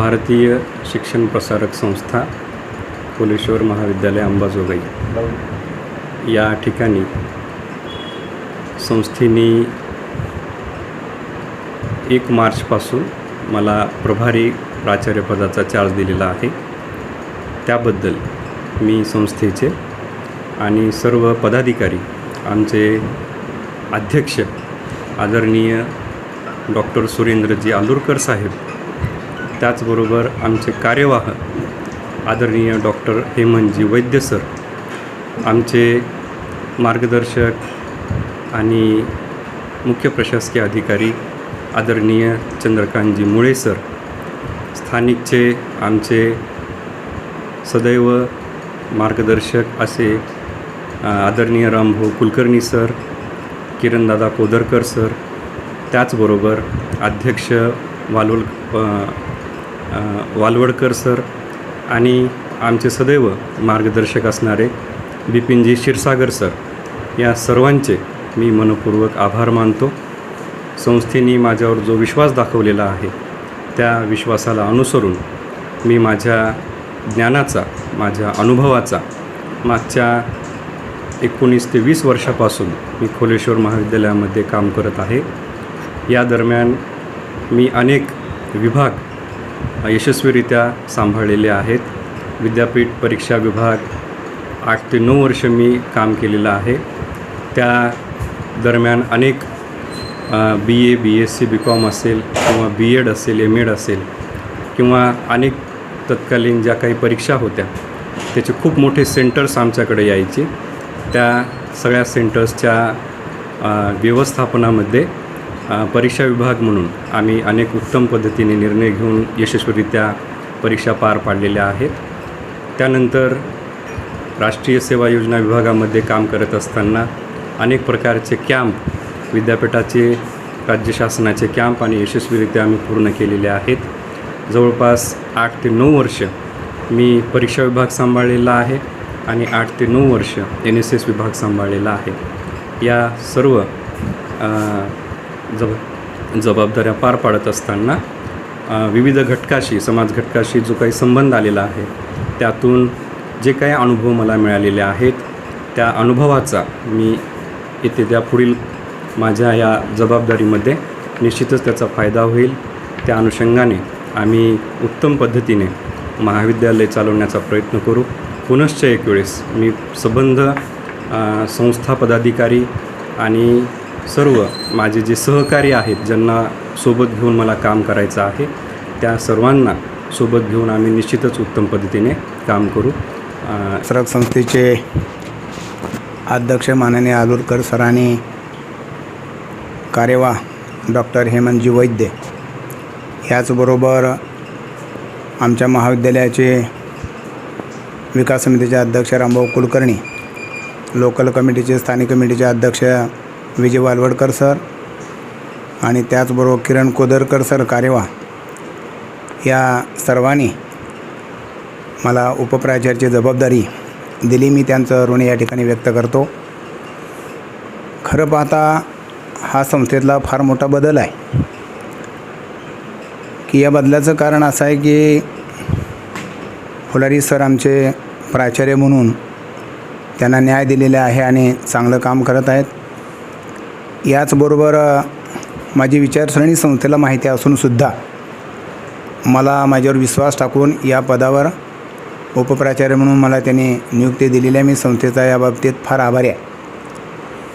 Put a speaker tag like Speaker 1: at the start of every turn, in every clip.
Speaker 1: भारतीय शिक्षण प्रसारक संस्था कोलेश्वर महाविद्यालय अंबाजोगाई. या ठिकाणी संस्थेने एक मार्चपासून मला प्रभारी प्राचार्यपदाचा चार्ज दिलेला आहे. त्याबद्दल मी संस्थेचे आणि सर्व पदाधिकारी आमचे अध्यक्ष आदरणीय डॉक्टर सुरेंद्रजी आलुरकर साहेब त्याचबरोबर आमचे कार्यवाह आदरणीय डॉक्टर हेमंतजी वैद्य सर आमचे मार्गदर्शक आणि मुख्य प्रशासकीय अधिकारी आदरणीय चंद्रकांतजी मुळे सर स्थानिकचे आमचे सदैव मार्गदर्शक असे आदरणीय रामभाऊ कुलकर्णी सर किरणदादा कोदरकर सर त्याचबरोबर अध्यक्ष वालोल वालवडकर सर आणि आमचे सदैव मार्गदर्शक असणारे बिपिनजी क्षीरसागर सर या सर्वांचे मी मनपूर्वक आभार मानतो. संस्थेने माझ्यावर जो विश्वास दाखवलेला आहे त्या विश्वासाला अनुसरून मी माझ्या ज्ञानाचा माझ्या अनुभवाचा मागच्या एकोणीस ते वीस वर्षापासून मी खोलेश्वर महाविद्यालयामध्ये काम करत आहे. या दरम्यान मी अनेक विभाग यशस्वीरित्या सांभाळलेले आहेत. विद्यापीठ परीक्षा विभाग आठ ते नऊ वर्ष मी काम केलेलं आहे. त्या दरम्यान अनेक B A B S C B Com असेल किंवा बी एड असेल एम एड असेल किंवा अनेक तत्कालीन ज्या काही परीक्षा होत्या त्याचे खूप मोठे सेंटर्स आमच्याकडे यायचे. त्या सगळ्या सेंटर्सच्या व्यवस्थापनामध्ये परीक्षा विभाग म्हणून आम्ही अनेक उत्तम पद्धतीने निर्णय घेऊन यशस्वीरित्या परीक्षा पार पाडलेल्या आहेत. त्यानंतर राष्ट्रीय सेवा योजना विभागामध्ये काम करत असताना अनेक प्रकारचे कॅम्प विद्यापीठाचे राज्य शासनाचे कॅम्प आणि यशस्वीरित्या आम्ही पूर्ण केलेले आहेत. जवळपास आठ ते नऊ वर्ष मी परीक्षा विभाग सांभाळलेला आहे आणि आठ ते नऊ वर्ष एन एस एस विभाग सांभाळलेला आहे. या सर्व जब जबाबदाऱ्या पार पाडत असताना विविध घटकाशी समाज घटकाशी जो काही संबंध आलेला आहे त्यातून जे काही अनुभव मला मिळालेले आहेत त्या अनुभवाचा मी येथे त्या पुढील माझ्या या जबाबदारीमध्ये निश्चितच त्याचा फायदा होईल. त्या अनुषंगाने आम्ही उत्तम पद्धतीने महाविद्यालय चालवण्याचा प्रयत्न करू. पुनश्च एक वेळेस मी संबंध संस्था पदाधिकारी आणि सर्व माझे जे सहकारी आहेत ज्यांना सोबत घेऊन मला काम करायचं आहे त्या सर्वांना सोबत घेऊन आम्ही निश्चितच उत्तम पद्धतीने काम करू.
Speaker 2: सरक संस्थेचे अध्यक्ष माननीय आलुरकर सरांनी कार्यवाह डॉक्टर हेमंतजी वैद्य ह्याचबरोबर आमच्या महाविद्यालयाचे विकास समितीचे अध्यक्ष रामभाऊ कुलकर्णी लोकल कमिटीचे स्थानिक कमिटीचे अध्यक्ष विजय वालवडकर सर आणि त्याचबरोबर किरण कोदरकर सर कारेवा या सर्वांनी मला उपप्राचार्याची जबाबदारी दिली. मी त्यांचं ऋण या ठिकाणी व्यक्त करतो. खरं पाहता हा संस्थेतला फार मोठा बदल आहे. की या बदलाचं कारण असं आहे की फुलारी सर आमचे प्राचार्य म्हणून त्यांना न्याय दिलेला आहे आणि चांगलं काम करत आहेत. याचबरोबर माझी विचारसरणी संस्थेला माहिती असूनसुद्धा मला माझ्यावर विश्वास टाकून या पदावर उपप्राचार्य म्हणून मला त्यांनी नियुक्ती दिलेली आहे. मी संस्थेचा या बाबतीत फार आभारी आहे.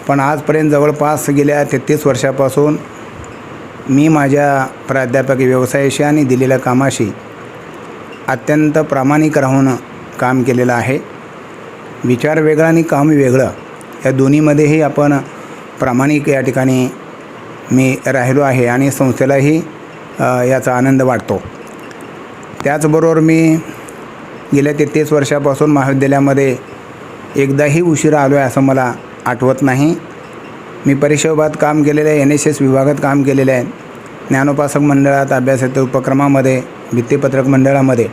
Speaker 2: पण आजपर्यंत जवळपास गेल्या तेहतीस वर्षापासून मी माझ्या प्राध्यापक व्यवसायाशी आणि दिलेल्या कामाशी अत्यंत प्रामाणिक राहून काम केलेलं आहे. विचार वेगळा आणि काम वेगळं या दोन्हीमध्येही आपण प्रामाणिक या ठिकाणी मी राहिलो आहे आणि संस्थेलाही याचा आनंद वाटतो. त्याचबरोबर मी गेल्या तेहतीस वर्षापासून महाविद्यालयामध्ये एकदाही उशिरा आलो आहे असं मला आठवत नाही. मी परीक्षा काम केलेलं आहे एन एस एस विभागात काम केलेलं आहे. ज्ञानोपासक मंडळात अभ्यासाच्या उपक्रमामध्ये भित्तीपत्रक मंडळामध्ये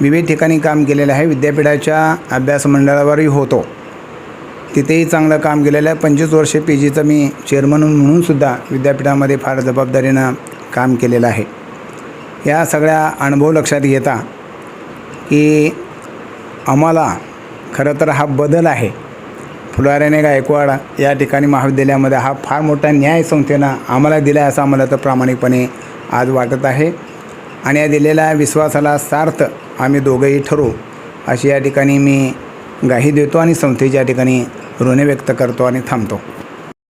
Speaker 2: विविध ठिकाणी काम केलेलं आहे. विद्यापीठाच्या अभ्यास मंडळावरही होतो. तिथेही चांगलं काम केलेलं आहे. पंचवीस वर्षे पी जीचं मी चेअरमन म्हणूनसुद्धा विद्यापीठामध्ये फार जबाबदारीनं काम केलेलं आहे. या सगळ्या अनुभव लक्षात घेता की आम्हाला खरं तर हा बदल आहे. फुलाऱ्याने गायकवाड या ठिकाणी महाविद्यालयामध्ये हा फार मोठा न्याय संस्थेनं आम्हाला दिला आहे असं आम्हाला तर प्रामाणिकपणे आज वाटत आहे. आणि या दिलेल्या विश्वासाला सार्थ आम्ही दोघंही ठरू अशी या ठिकाणी मी गाही देतो आणि संस्थेच्या ठिकाणी ऋण व्यक्त करतो आणि थांबतो.